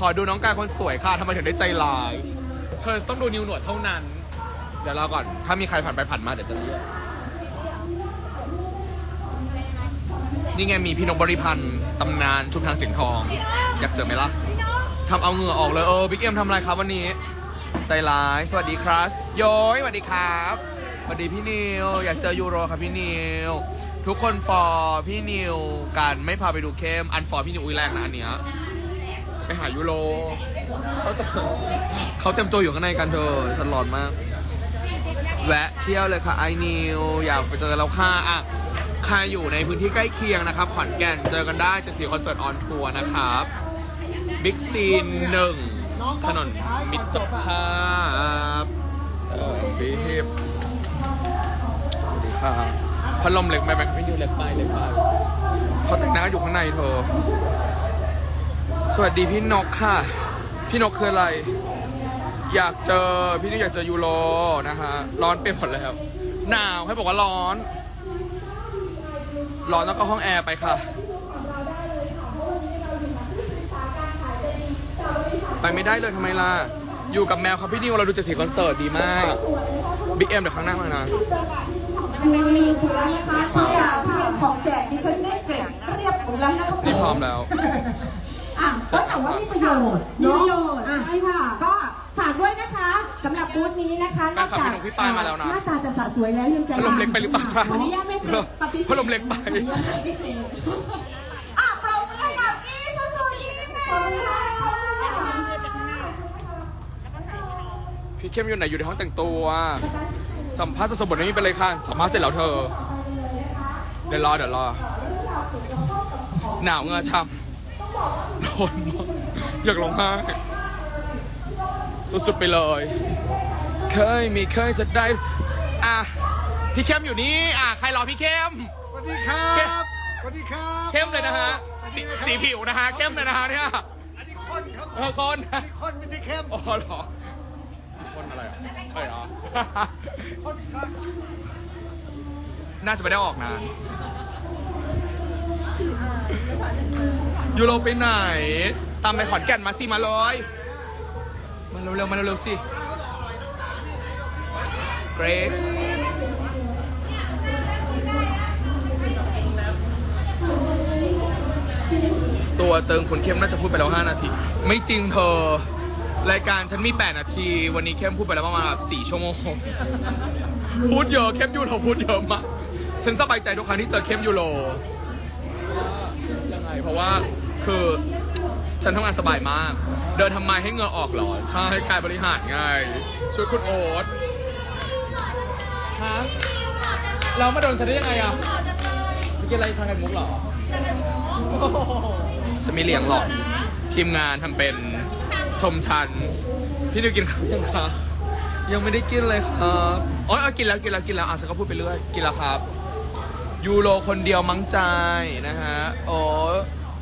ขอดูน้องกายคนสวยค่ะทำไมถึงได้ใจร้าย เธอต้องดูนิวหนวดเท่านั้น เดี๋ยวรอก่อน ถ้ามีใครผ่านไปผ่านมาเดี๋ยวจะเรียกนี่ไงมีพี่นกบริพันธ์ตำนานชุมทางเสียงทอง อยากเจอไหมล่ะทำเอาเหงื่อออกเลยเออบิ๊กเอ็มทำอะไรครับวันนี้ ใจร้ายสวัสดีครับโย้ยสวัสดีครับสวัสดีพี่นิวอยากเจอยูโรครับพี่นิวทุกคนฟอร์พี่นิวการไม่พาไปดูเข้มอันฟอร์พี่นิวอุ้ยแรงนะอันเนี้ย ไปหายูโรเขาเต็มเขาเต็มตัวอยู่ข้างในกันเธอฉันร้อนมาก แวะเที่ยวเลยค่ะไอนิวอยากไปเจอเราค่ะอะใครอยู่ในพื้นที่ใกล้เคียงนะครับ ขอนแก่นเจอกันได้จะสีคอนเสิร์ตออนทัวร์นะครับบิ๊กซีนหนึ่งถนนมิตรภาพเออบีฮิปสวัสดีค่ะพัดลมเล็กไหมแม็กพี่นิวเล็กไปเล็กไปเขาแต่งหน้าอยู่ข้างในเธอ วัสดีพี่นกค่ะ พี่นกคืออะไร อยากเจอพี่นี่อยากเจอยูโรนะฮะร้อนเป็นหมดเลยครับ หนาวให้บอกว่าร้อน ร้อนแล้วก็ห้องแอร์ไปค่ะ ไปไม่ได้เลยทำไมล่ะ อยู่กับแมวครับพี่นิวเราดูเจะสีคอนเสิร์ตดีมากบิ๊กเอ็มเดี๋ยวข้างหน้ามานะมีถูกแล้วนะคะทุกอย่างที่เป็นของแจกดิฉันได้เกร็ดเรียบหมดแล้วนะคะ นี่พร้อมแล้ว อะเออแต่ว่ามีประโยชน์มีเนาะประโยชน์อะ ใช่ค่ะ ก็ฝากด้วยนะคะสำหรับบูธนี้นะคะแฟนคลับพี่หนุ่มพี่ปายมาแล้วนะหน้าตาจะสะสวยแล้วยังใจพัดลมเล็กไปหรือเปล่าใช่ขออนุญาตไม่ปฏิเสธพัดลมเล็กไป ขออนุญาตไม่ปฏิเสธอะปรบมือให้กับอีซูซูดีแม่ค่ะขอบคุณค่ะพี่เข้มอยู่ไหนอยู่ในห้องแต่งตัว สัมภาษณ์สดๆบทนี้ไปเลยค่ะ สัมภาษณ์เสร็จแล้วเธอ เดี๋ยวรอเดี๋ยวรอ หนาวเหงือช้ำร้อ นมากอยากร้องไห้สุดๆไปเลย เคยมีเคยจะได้ อะ พี่เข้มอยู่นี่ อะ ใครรอพี่เข้ม สวัสดีครัเข้มบสวัสดีครับเข้มเลยนะฮะสีสีผิวนะฮะ เข้มเลยนะฮะเนี่ย อันนี้คนครับเออคนอันนี้คนไม่ใช่เข้มอ๋อเหรอ คนอะไรอะใช่เหรอคนครับน่าจะไม่ได้ออกนาน ยูโรไปไหน ตามไปขอนแก่นมาสิมาเลย มาเร็วๆมาเร็วๆสิเกรดตัวเติงคนเข้มน่าจะพูดไปแล้ว 5 นาที ไม่จริงเธอ รายการฉันมี 8 นาที วันนี้เข้มพูดไปแล้วประมาณแบบ4ชั่วโมง พูดเยอะเข้มยูโรพูดเยอะมาก ฉันสบายใจทุกครั้งที่เจอเข้มยูโร เพราะว่าคือฉันทำงานสบายมาก เดินทำไมให้เหงื่อออกเหรอ ใช่การบริหารไงช่วยคุณโอ๊ตฮะเรามาโดนฉันได้ยังไงอะไปกินอะไรทางกันมุกเหรอฉันไม่เลี้ยงหรอก ทีมงานทำเป็นชมฉัน พี่นิวกินข้าวยังคะยังไม่ได้กินเลยครับอ๋อเอากินแล้วกินแล้วกินแล้วอะฉันก็พูดไปเรื่อย กินแล้วครับ ยูโรคนเดียวมั้งใจนะฮะ โอ้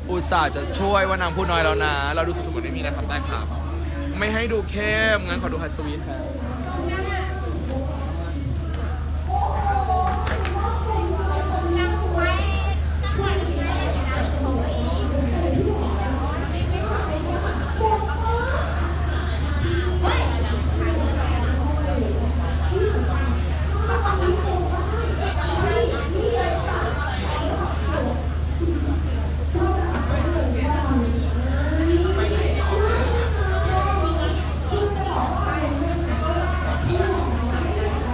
อุตส่าห์จะช่วยว่านางพูดน้อยแล้วนะ เราดูสุดๆไม่มีนะครับได้ครับ ไม่ให้ดูเข้มงั้นขอดูฮัสวีทครับ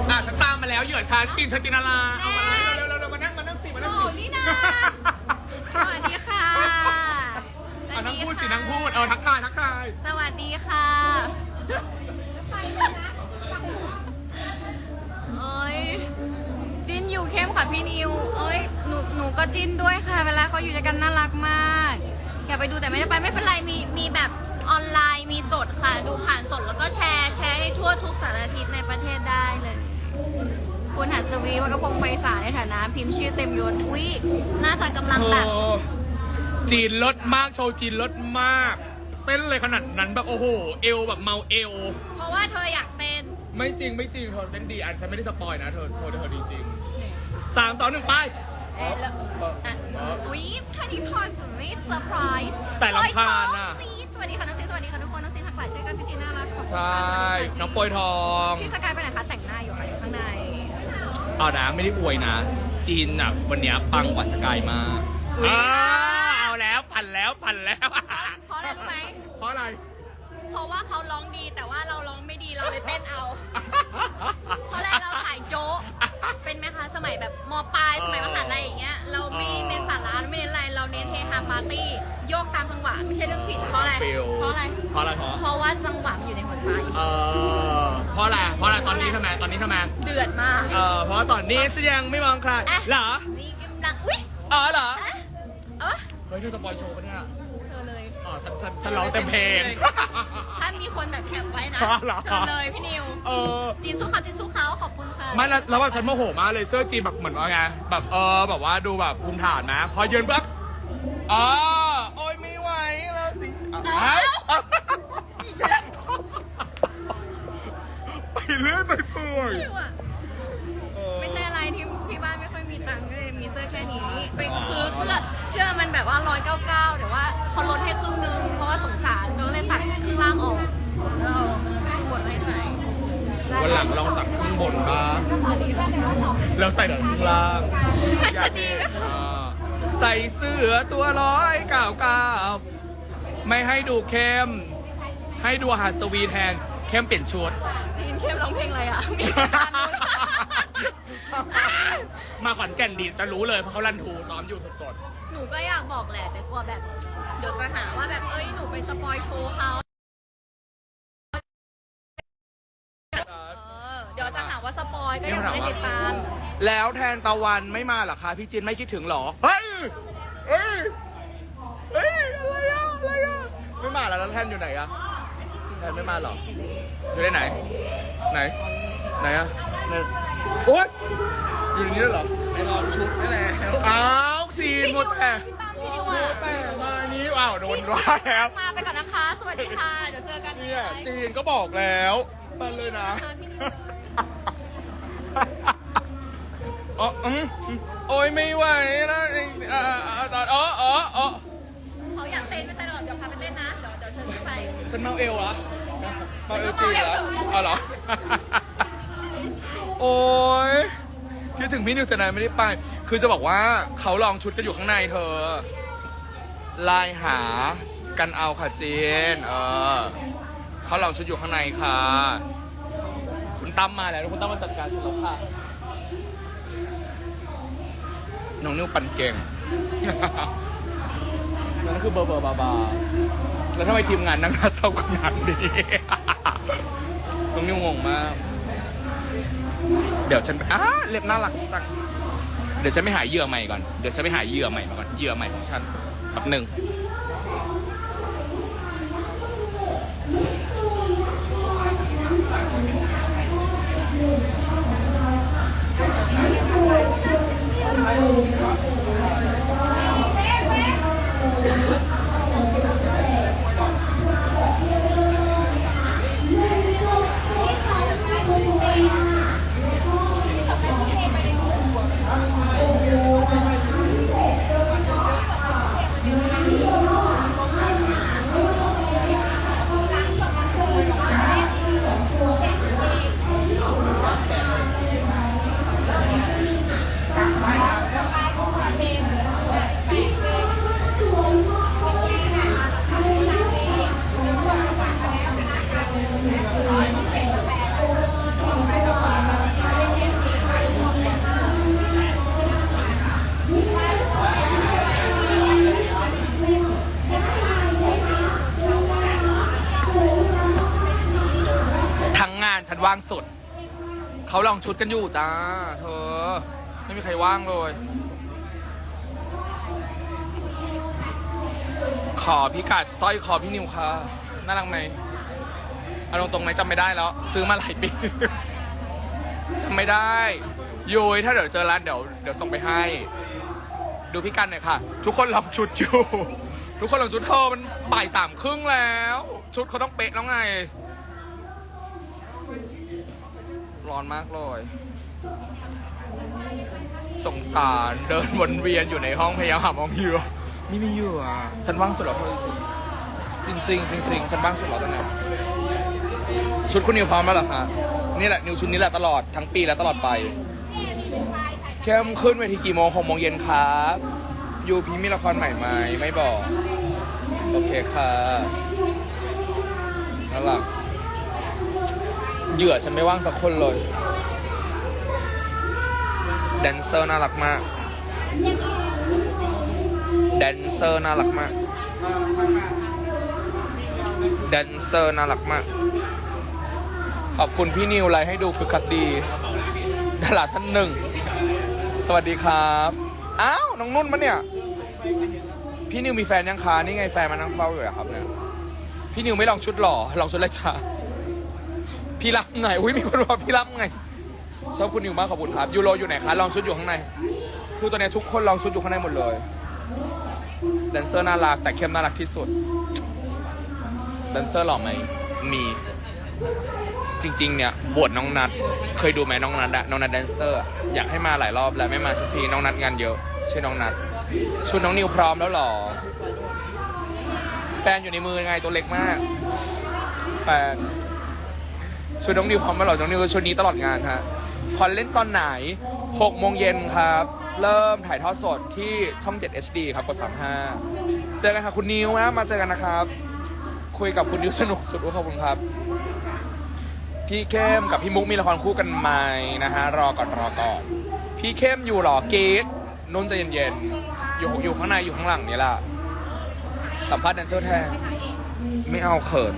อะฉันตามมาแล้ว เหยื่อฉันจินฉันจินอะไรเอามาเร็วๆเร็วมานั่งมานั่งสิมานั่งสิโอ้นี่นะสวัสดีค่ะอะนั่งพูดสินั่งพูด เออทักทายทักทาย สวัสดีค่ะเอ้ยจิ้นอยู่เข้มค่ะพี่นิว เอ้ยหนูหนูก็จิ้นด้วยค่ะ เวลาเขาอยู่ด้วยกันน่ารักมาก อยากไปดูแต่ไม่ได้ไปไม่เป็นไรมีมีแบบออนไลน์มีสดค่ะ ดูผ่านสดแล้วก็แชร์แชร์ให้ทั่วทุกสารทิศในประเทศได้เลย คุณหัสวีวักพงศ์ไพศาลในฐานะ พิมพ์ชื่อเต็มยศอุ้ยน่าจะกำลังเธแบบอจีนลดมากโชว์จีนลดมาก เต้นเลยขนาดนั้นแบบโอ้โห เอวแบบเมาเอว เพราะว่าเธออยากเต้นไม่จริงไม่จริงเธอเต้นดีอันฉันไม่ได้สปอยนะเธอโชว์เธอดีจริงสามสองหนึ่งไป เอ๊ะแล้วเอออะเอออุ๊ยคดีพรสมิธเซอร์ไพรส์แต่รำคาญอะสวัสดีค่ะน้องจีสวัสดีใช่น้องโปรยทอง พี่สกายไปไหนคะแต่งหน้าอยู่ค่ะอยู่ข้างใน เอานะไม่ได้อวยนะ จีนอะวันเนี้ยปังกว่าสกายมากอุ๊ย อ่าเอาแล้วปั่นแล้วปั่นแล้วเพราะอะไรรู้ไหม เพราะอะไร เพราะว่าเขาร้องดีแต่ว่าเราร้องไม่ดีเราเลยเต้นเอา เพราะอะไรเราสายโจ๊ะเป็นไหมคะสมัยแบบมปลายสมัย เราเน้นเฮฮาปาร์ตี้โยกตามจังหวะไม่ใช่เรื่องผิดเพราะอะไร ฟิลเพราะอะไร เพราะอะไรเพราะเพราะว่าจังหวะมันอยู่ในหัวใจ เออเพราะอะไรเพราะอะไรตอนนี้ทำไมตอนนี้ทำไมเดือดมากเออเพราะว่าตอนนี้ฉันยังไม่มองใครอะเหรอมีกำลังอุ้ยอ๋อเหรออะเออเฮ้ยเธอสปอยโชว์ปะเนี่ยเธอเลย อ๋อฉันฉันฉันร้องเต็มเพลง ถ้ามีคนแบบแคปไว้นะอ๋อเหรอ เธอเลยพี่นิว เออ จีนสู้เขาจีนสู้เขาขอบคุณค่ะไม่แล้วแล้วแบบฉันโมโหมากเลยเสื้อจีนแบบเหมือนว่าไงแบบเออแบบว่าดูแบบภูมิฐานนะ พอยืนปั๊บ อ๋อโอ้ยไม่ไหวแล้วจริงอะเอ้าเอ้าไปเรื่อยไปเปื่อยนิวอะไม่ใช่อะไรที่ที่บ้านไม่ค่อยมีตังค์ก็เลยมีเสื้อแค่นี้ไปคือเสื้อเสื้อมันแบบว่าร้อยเก้าเก้าแต่ว่าเขาลดให้ครึ่งนึงเพราะว่าสงสารก็เลยตัดครึ่งล่างออกแล้วเอาครึ่งบนให้ใส่ได้วันหลังลองตัดข้างบนบ้างแล้วใส่แต่ข้างล่างมันจะดีไหมคะอ่า ใส่เสื้อตัวร้อยเก้าเก้าไม่ให้ดูเข้ม ให้ดูหัสวีแทนเข้มเปลี่ยนชุด จีนเข้มร้องเพลงอะไรอะมีมาขอนแก่นดีจะรู้เลยเพราะเขาลันทูซ้อมอยู่สดหนูก็อยากบอกแหละ แต่กลัวแบบ เดี๋ยวจะหาว่าแบบ เอ้ย หนูไปสปอยโชว์เขาเออเดี๋ยวจะหาว่าสปอยก็ยังไม่ได้ติดตามๆ แล้วแทนตะวันไม่มาเหรอคะพี่จินไม่คิดถึงเหรอ เฮ้ยเฮ้ยเฮ้ยอะไรอะอะไรอะไม่มาแล้วแล้วแทนอยู่ไหนอะแทนไม่มาเหรอ อยู่ในไหน ไหน ไหนอะไหนโอ๊ยอยู่ในนี้ด้วยเหรอไปลองชุดนี่แหละอ้าวจีนหมดแต่พี่นิวอะแต่มานี้อ้าวโดนว่าแล้วมาไปก่อนนะคะ สวัสดีค่ะ เดี๋ยวเจอกันเนี่ยไลฟ์จีนก็บอกแล้วมันเลยนะพี่นิว อ๋ออืมโอ้ยไม่ไหวแล้วเองอ่าอ่าตอนอ๋ออ๋ออ๋อเขาอยากเต้นไม่ใช่หรอกเดี๋ยวพาไปเต้นนะเดี๋ยวเดี๋ยวเชิญขึ้นไปฉันเมาเอวเหรอเมาเอวจีนเหรออ๋อเหรอ โอ้ยคิดถึงพี่นิวเซนายไม่ได้ไป คือจะบอกว่าเขาลองชุดกันอยู่ข้างในเธอไลายหากันเอาค่ะจีนเออเขาลองชุดอยู่ข้างในค่ะ คุณตั้มมาแล้ว คุณตั้มมาจัดการเสร็จแล้วค่ะ น้องนิ้วปั่นเก่ง นั่นคือเบอร์เบอร์บาบาแล้วทำไมทีมงานนั่งหน้าเศร้าขนาดนี้ น้องนิวงงมาก เดี๋ยวฉันอ้าเล็บน่ารักจัง เดี๋ยวฉันไปหายเหยื่อใหม่ก่อน เดี๋ยวฉันไปหายเหยื่อใหม่มาก่อน เหยื่อใหม่ของฉันแป๊บหนึ่งทั้ง องชุดกันอยู่จ้า เธอ ไม่มีใครว่างเลย ขอพิกัดสร้อยคอพี่นิวค่ะ น่ารักไหมเอาตรงๆไหมจำไม่ได้แล้ว ซื้อมาหลายปีจำไม่ได้ยุยถ้าเดี๋ยวเจอร้านเดี๋ยวเดี๋ยวส่งไปให้ ดูพี่กันหน่อยค่ะ ทุกคนลองชุดอยู่ ทุกคนลองชุดเธอมันบ่ายสามครึ่งแล้ว ชุดเขาต้องเป๊ะแล้วไง ร้ อนมากเลย สงสารเดินวนเวียนอยู่ในห้องพยายามหามองเหยื่อไม่มีเหยื่อฉันว่างสุดแล้วเธอจริงๆจริงๆจริงๆฉันว่างสุดแล้วตอนนี้ชุดคุณนิวพร้อมแล้วเหรอคะนี่แหละนิวชุดนี้แหละตลอดทั้งปีและตลอดไปเข้มขึ้นเวทีกี่โมงหกโมงเย็นครับยูพีมีละครใหม่ไหมไม่บอก โอเคค่ะนั่นแหละ เหยื่อฉันไม่ว่างสักคนเลย แดนเซอร์น่ารักมาก แดนเซอร์น่ารักมาก แดนเซอร์น่ารักมาก ขอบคุณพี่นิวไลให้ดูคือคักดีดาราท่านหนึ่ง สวัสดีครับ อ้าว น้องนุ่นมะเนี่ย พี่นิวมีแฟนยังคะนี่ไงแฟนมานั่งเฝ้าอยู่อะครับเนี่ย พี่นิวไม่ลองชุดหล่อ ลองชุดไรจ้า พี่รับไงอุ้ยมีคนบอกพี่รับไงชอบคุณนิวมากขอบคุณครับยูโรอยู่ไหนคะลองชุดอยู่ข้างในคือตอนนี้ทุกคนลองชุดอยู่ข้างในหมดเลยแดนเซอร์น่ารักแต่เข้มน่ารักที่สุดแดนเซอร์หล่อไหมมีจริงๆเนี่ยบวชน้องนัดเคยดูไหมน้องนัดอะน้องนัดแดนเซอร์ อยากให้มาหลายรอบแล้วไม่มาสักทีน้องนัดงานเยอะใช่น้องนัดชุดน้องนิวพร้อมแล้วหรอแฟนอยู่ในมือไงตัวเล็กมากแฟน ชุดน้องนิวพร้อมแล้วเหรอน้องนิวชุดนี้ตลอดงานฮะคอนเล่นตอนไหน6โมงเย็นครับ เริ่มถ่ายทอดสดที่ช่อง 7 HD ครับกด35 เจอกันค่ะคุณนิวนะมาเจอกันนะครับ คุยกับคุณนิวสนุกสุดขอบคุณครับพี่เข้มกับพี่มุกมีละครคู่กันไหมนะฮะรอก่อนรอก่อนพี่เข้มอยู่หรอเกตนุ่นใจเย็นๆอยู่อยู่ข้างในอยู่ข้างหลังนี่แหละสัมภาษณ์แดนเซอร์แทนไม่เอาเขิน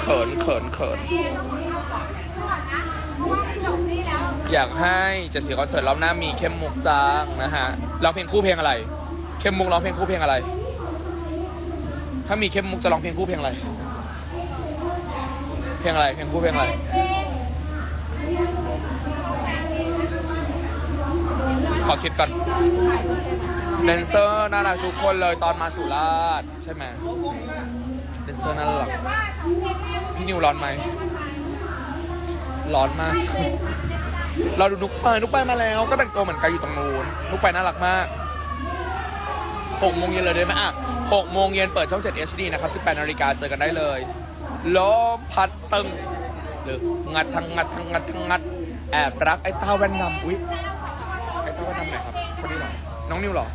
เขินเขินเขิน อยากให้เจะเสียคอนเสิร์ตรอบหน้ามีเข้มมุกจ้างนะฮะร้องเพลงคู่เพลงอะไร เข้มมุกร้องเพลงคู่เพลงอะไร ถ้ามีเข้มมุกจะร้องเพลงคู่เพลงอะไร เพลงอะไรเพลงคู่เพลงอะไร ขอคิดก่อนแดนเซอร์น่ารักทุกคนเลยตอนมาสุราษฎร์ใช่ไหมแดนเซอร์น่ารักพี่นิวร้อนไหม ร้อนมาก เราดูนุกไปนุกไปมาแล้ว ก็แต่งตัวเหมือนกันอยู่ตรงนู้นนุกไปน่ารักมากหกโมงเย็นเลยได้ไหมอะหกโมงเย็นเปิดช่อง7 HD นะครับ18นาฬิกาเจอกันได้เลยลมพัดตึงหรืองัดทั้งงัดทั้งงัดทั้งงัด แอบรักไอ้เต้าแว่นดำอุ้ยไอ้เต้าแว่นดำไหนครับคนนี้เหรอน้องนิวเหรอ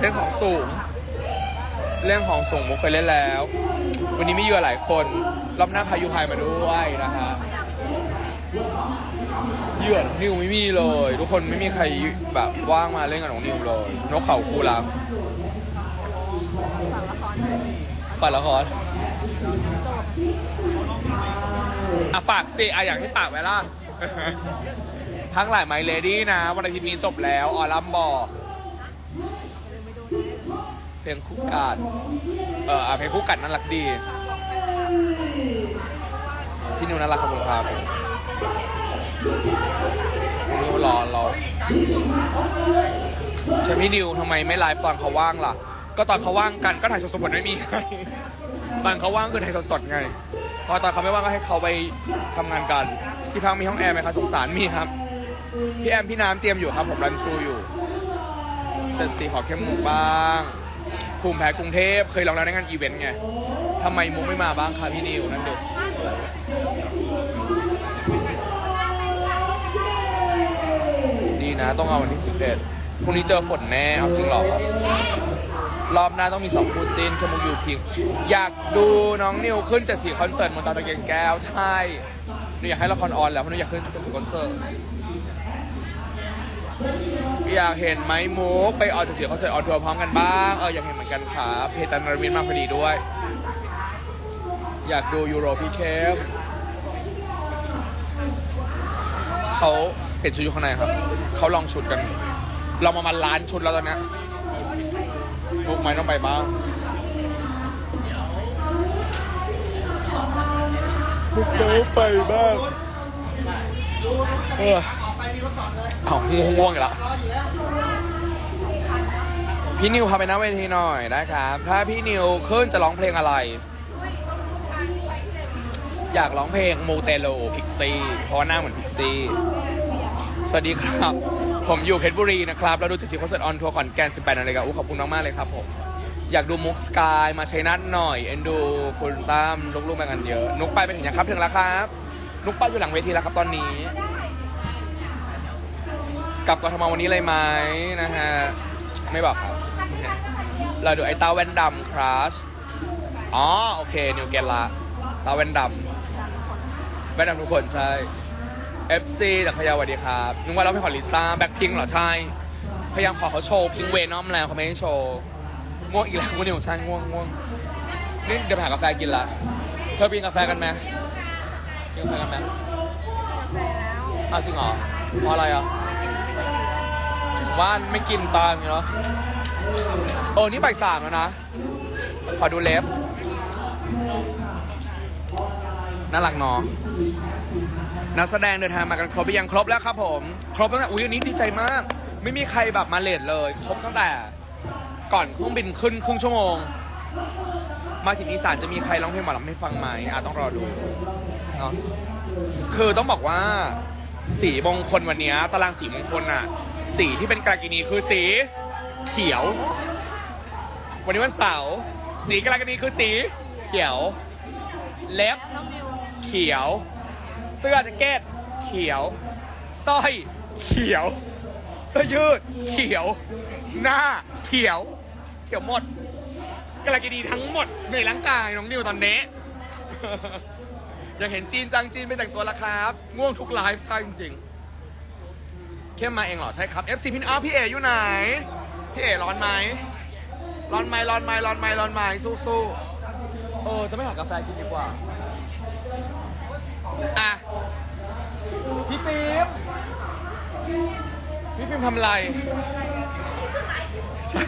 เล่นของสูง เล่นของสูงมุกเคยเล่นแล้ว วันนี้ไมีเยื่อหลายคน รอบหน้าพายุพายมาด้วยนะฮะ เหยื่อนิวไม่มีเลย ทุกคนไม่มีใครแบบว่างมาเล่นกับน้องนิวเลย นกเขาคู่รักฝากละครอะฝากสิอะอยากให้ฝากไว้ล่ะพักหลายไมเลดี้นะ วันอาทิตย์นี้จบแล้ว ออลัมบอกเพลงคู่กัดเอออะเพลงคู่กัดน่ารักดี พี่นิวน่ารักขอบคุณครับ นิวรอเราใช่พี่นิวทำไมไม่ไลฟ์ตอนเขาว่างล่ะ ก็ตอนเขาว่างกันก็ถ่ายสดๆมันไม่มีไงตอนเขาว่างคือถ่ายสดๆไง พอตอนเขาไม่ว่างก็ให้เขาไปทำงานกัน ที่พักมีห้องแอร์ไหมครับสงสารมีครับ พี่แอมพี่น้ำเตรียมอยู่ครับผมรันทรูอยู่เจ็ดสีขอเข้มหมุกบ้างภูมิแพ้กรุงเทพเคยลองแล้วในงานอีเวนต์ไงทำไมมุกไม่มาบ้างคะพี่นิวนั่นเด็ก นะ ต้องเอาวันที่ 11พรุ่งนี้เจอฝนแน่เอาจริงหรอ รอบหน้าต้องมีสองคู่จินชมูยูพิง อยากดูน้องนิวขึ้นจะสีคอนเสิร์ตมนตาตะเกียงแก้ว ใช่หนูอยากให้ละครออนแล้วเพราะหนูอยากขึ้นจะสีคอนเสิร์ตอยากเห็นไหมมูกไปออนจะสีคอนเสิร์ตออนทัวร์พร้อมกันบ้าง เอออยากเห็นเหมือนกันครับเพตันนรมินมาพอดีด้วย อยากดูยูโรพี่เคมเขา เปลี่ยนชุดอยู่ข้างในครับ เขาลองชุดกัน เรามามาล้านชุดแล้วตอนเนี้ยมุกไม้ต้องไปบ้างมุกไม้ไปบ้างเออเอาง่วงอีกแล้วพี่นิวพาไปหน้าเวทีหน่อยนะครับถ้าพี่นิวขึ้นจะร้องเพลงอะไร อยากร้องเพลงโมเตโลพิกซี่เพราะว่าหน้าเหมือนพิกซี่ สวัสดีครับ ผมอยู่เพชรบุรีนะครับเราดูจากสีคอนเสิร์ตออนทัวร์ขอนแก่น 18นาฬิกาอู้ขอบคุณมากๆเลยครับผม อยากดูมุกสกายมาชัยนัทหน่อย เอ็นดูคุณตั้มลูกๆมากันเยอะ นุกไปไปถึงยังครับ ถึงแล้วครับ นุกไปอยู่หลังเวทีแล้วครับตอนนี้ กลับกทมวันนี้เลยไหมนะฮะ ไม่บอกครับ เราดูไอ้ตาแว่นดำคราชอ๋อ โอเค นิวเกตละตาแว่นดำแว่นดำทุกคนใช่ FC จากพะเยาสวัสดีครับนึกว่าเราไม่ขอลิซ่าแบ็คพิงเหรอใช่พยายามขอเขาโชว์พิงเวนอมแล้วเขาไม่ให้โชว์ง่วงอีกแล้วง่วงนิวใช่ง่วงง่วงนี่เดี๋ยวไปหากาแฟกินละเธอปกินกาแฟกันไหมกินกาแฟกันไหมอ้าวจริงเหรอเพราะอะไรอะถึงว่านไม่กินตามอย่างเงี้ยเหรอเออนี่บ่ายสามแล้วนะ ขอดูเล็บ น่ารักเนาะนักแสดงเดินทางมากันครบหรือยังครบแล้วครับผม ครบตั้งแต่อุ้ยอันนี้ดีใจมาก ไม่มีใครแบบมาเลทเลย ครบตั้งแต่ ก่อนเครื่องบินขึ้นครึ่งชั่วโมง มาถึงอีสานจะมีใครร้องเพลงหมอลำให้ฟังไหมอะต้องรอดูเนาะคือต้องบอกว่าสีมงคลวันนี้ตารางสีมงคลอะสีที่เป็นกากินีคือสีเขียว วันนี้วันเสาร์สีกากินีคือสีเขียว เล็บ เขียว เสื้อแจ็คเก็ตเขียวสร้อยเขียว เสื้อยืดเขียว หน้าเขียว เขียวหมดกาลากินีทั้งหมดในร่างกายน้องนิวตอนนี้ อยากเห็นจีนจังจีนไปแต่งตัวละครับ ง่วงทุกไลฟ์ใช่จริงๆเข้มมาเองเหรอใช่ครับ FC พินอ้าพี่เออยู่ไหน พี่เอร้อนไหมร้อนไหมร้อนไหมร้อนไหมร้อนไหมสู้ๆเออจะไม่หากาแฟกินดีกว่า อะ พี่ฟิล์มพี่ฟิล์มทำอะไรใช่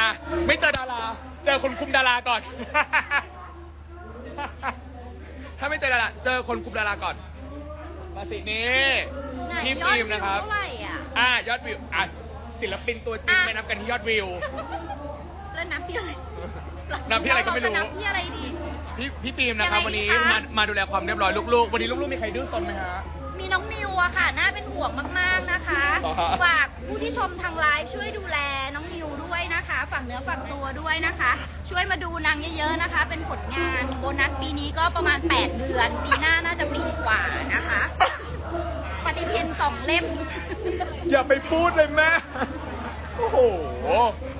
อะ ไม่เจอดารา เจอคนคุมดาราก่อน ถ้าไม่เจอดารา เจอคนคุมดาราก่อน มาสินี่ไหนพี่ยอดฟิล์มวิวนะครับ เท่าไหร่อะอะยอดวิว อะศิลปินตัวจริงอะไม่นับกันที่ยอดวิว แล้วนับที่อะไรนับที่อะไรก็ไม่รู้เาจะนับที่อะไรดี พี่พี่ฟิล์มนะครับยังไงวันนี้ดีคะ มามาดูแลความเรียบร้อยลูกๆ วันนี้ลูกๆมีใครดื้อซนไหมฮะ มีน้องนิวอะค่ะ น่าเป็นห่วงมากๆนะคะเหรอฮะ ฝากผู้ที่ชมทางไลฟ์ช่วยดูแลน้องนิวด้วยนะคะฝากเนื้อฝากตัวด้วยนะคะ ช่วยมาดูนางเยอะๆนะคะ เป็นผลงานโบนัสปีนี้ก็ประมาณ 8 เดือน ปีหน้าน่าจะปีกว่านะคะ ปฏิทินสองเล่ม อย่าไปพูดเลยแม่ โอ้โห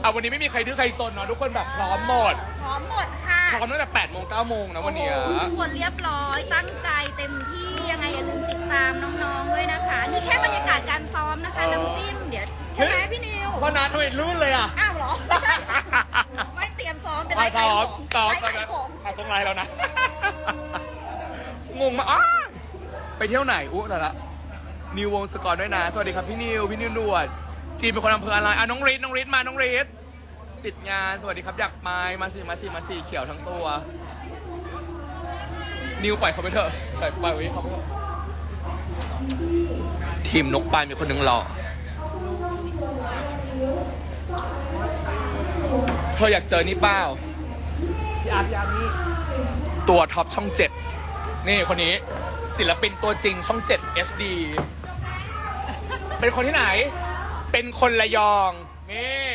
อะวันนี้ไม่มีใครดื้อใครซนเนาะทุกคนแบบพร้อมหมด พร้อมหมดค่ะ พร้อมตั้งแต่8โมง9โมงนะวันเนี้ย โอ้โหทุกคนเรียบร้อยตั้งใจเต็มที่ยังไงอย่าลืมติดตามน้องๆด้วยนะคะ นี่แค่บรรยากาศการซ้อมนะคะเออ น้ำจิ้มเดี๋ยวใช่ไหมพี่นิวพ่อนาทำไมลื่นเลยอะ อ้าวเหรอไม่ใช่ไม่เตรียมซ้อมเป็นอะไรซ้อมซ้อมไรตอนขานั้ยนของอะตรงไรแล้วนะ งงมากอ้าไปเที่ยวไหนอุ๊แต่ละ นิววงศกรด้วยนะ สวัสดีครับพี่นิว พี่นิวหนวด จีนเป็นคนอำเภออะไรอะน้องรีดน้องรีดมา น้องรีด ติดงานสวัสดีครับอยากไปมาสิมาสิมาสิเขียวทั้งตัว นิวปล่อยเขาไปเถอะปล่อยปล่อยไว้เขาไปเถอะทีมนกปลายมีคนหนึ่งหล่อเธออยากเจอนี่เปล่าพี่อาร์พี่อาร์นี่ตัวท็อปช่องเจ็ดนี่คนนี้ศิลปินตัวจริงช่องเจ็ด HD เป็นคนที่ไหน เป็นคนระยอง นี่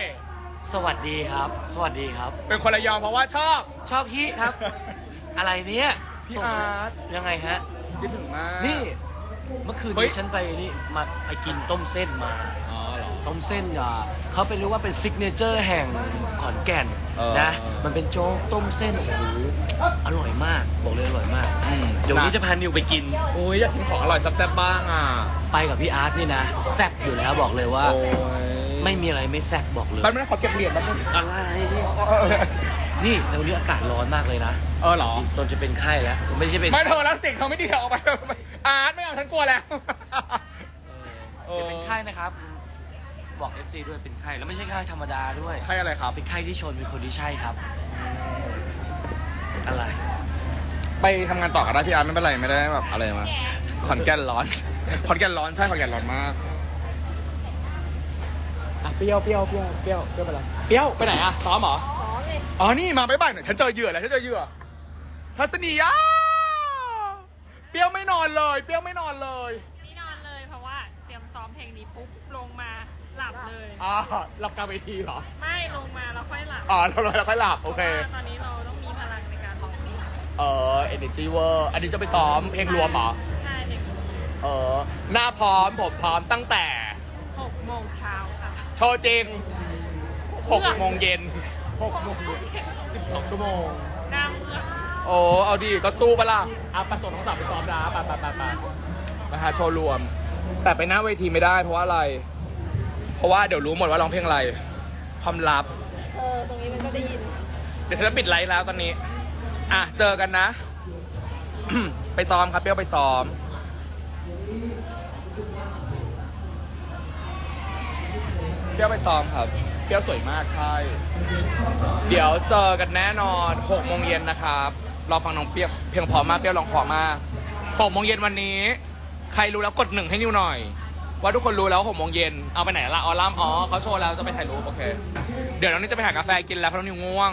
สวัสดีครับ สวัสดีครับ เป็นคนระยองเพราะว่าชอบ ชอบพี่ครับ อะไรเนี่ยพี่อาร์ต ยังไงฮะ คิดถึงมาก นี่ เมื่อคืนเฮ้ย นี้ฉันไปนี่มาไปกินต้มเส้นมา อ๋อเหรอ ต้มเส้นอะเขาเป็นเรียกว่าเป็นซิกเนเจอร์แห่งขอนแก่นเออ นะ มันเป็นโจ๊กต้มเส้นโอ้โหอร่อยมาก บอกเลยอร่อยมาก อืมเดี๋ยววนนี้จะพานิวไปกิน โอ้ยอยากกินของอร่อยแซ่บๆบ้างอะ ไปกับพี่อาร์ตนี่นะ แซ่บอยู่แล้วบอกเลยว่า โอ้ย ไม่มีอะไรไม่แซ่บบอกเลยแป๊บนึงนะขอเก็บเหรียญแป๊บนึงอะไรนี่ในวันนี้อากาศร้อนมากเลยนะเออเหรอ จริงจนจะเป็นไข้แล้วไม่ใช่เป็นไม่เธอแล้วสิ่งเธอไม่ดีเธอเอาไปอาร์ตไม่เอาฉันกลัวแล้วเดี๋ยวเป็นไข้นะครับ บอก FC ด้วยเป็นไข้แล้วไม่ใช่ไข้ธรรมดาด้วยใครอะไรครับ เป็นไข้ที่ชนเป็นคนที่ใช่ครับ อะไร ไปทำงานต่อกันได้พี่อาร์ตไม่เป็นไรไม่ได้แบบอะไรมาขอนแก่นร้อน ขอนแก่นร้อนใช่ขอนแก่นร้อนมาก อะเปรี้ยวเปรี้ยวเปรี้ยวเปรี้ยวเปรี้ยวไปแล้วเปรี้ยวไปไหนอะซ้อมเหรออ๋อ นี่มาบ๊ายบายหน่อยฉันเจอเหยื่อแล้ว ฉันเจอเหยื่อทัศนียาเปรี้ยวไม่นอนเลย เปรี้ยวไม่นอนเลยไม่นอนเลยเพราะว่าเตรียมซ้อมเพลงนี้ปุ๊บลงมาหลับเลยอ๋อหลับกลางเวทีเหรอ ไม่ลงมาแล้วค่อยหลับอ๋อเราเราค่อยหลับ โอเค พราะว่าตอนนี้เราต้องมีพลังในการร้องเพลงเออ energy เวอร์อันนี้จะไปซ้อมเพลงรวมเหรอ ใช่เพลงเออ หน้าพร้อมผมพร้อมตั้งแต่ หกโมงเช้าค่ะ โชว์จริง6โมงเย็น6โมงเย็น12ชั่วโมง หน้าเมือกโอ้เอาดีก็สู้ปะล่ะอะประสบทั้งสามไปซ้อมนะไปไปไปไปนะฮะโชว์รวม แต่ไปหน้าเวทีไม่ได้เพราะว่าอะไร เพราะว่าเดี๋ยวรู้หมดว่าร้องเพลงอะไร ความลับ เออ ตรงนี้มันก็ได้ยิน เดี๋ยวฉันจะปิดไลฟ์แล้วตอนนี้ อะ เจอกันนะ ไปซ้อมครับเปรี้ยวไปซ้อม เป รี้ยวไปซ้อมครับ เปรี้ยวสวยมากใช่ เดี๋ยวเจอกันแน่นอน6โมงเย็นนะครับรอฟังน้องเปรี้ยวเพียงพอมากเปรี้ยวลองพอมาก6โมงเย็นวันนี้ ใครรู้แล้วกดหนึ่งให้นิวหน่อย ว่าทุกคนรู้แล้ว6โมงเย็นเอาไปไหนละออล่ามอ๋อเขาโชว์แล้วจะไปถ่ายรูปโอเค เดี๋ยวน้องนี่จะไปหากาแฟกินแล้วเพราะน้องนิวง่วง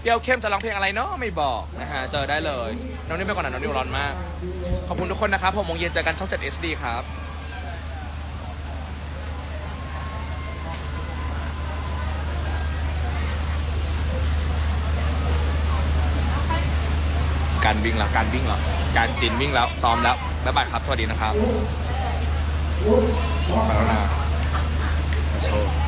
เปรี้ยวเข้มจะร้องเพลงอะไรเนาะไม่บอกนะฮะเจอได้เลย น้องนิวไปก่อนนะน้องนิวร้อนมากขอบคุณทุกคนนะครับ6โมงเย็นเจอกันช่อง7 HD ครับ การวิ่งแล้วการวิ่งแล้วการจินวิ่งแล้วซ้อมแล้วบ๊ายบายครับ สวัสดีนะครับไปแล้วนะโชว์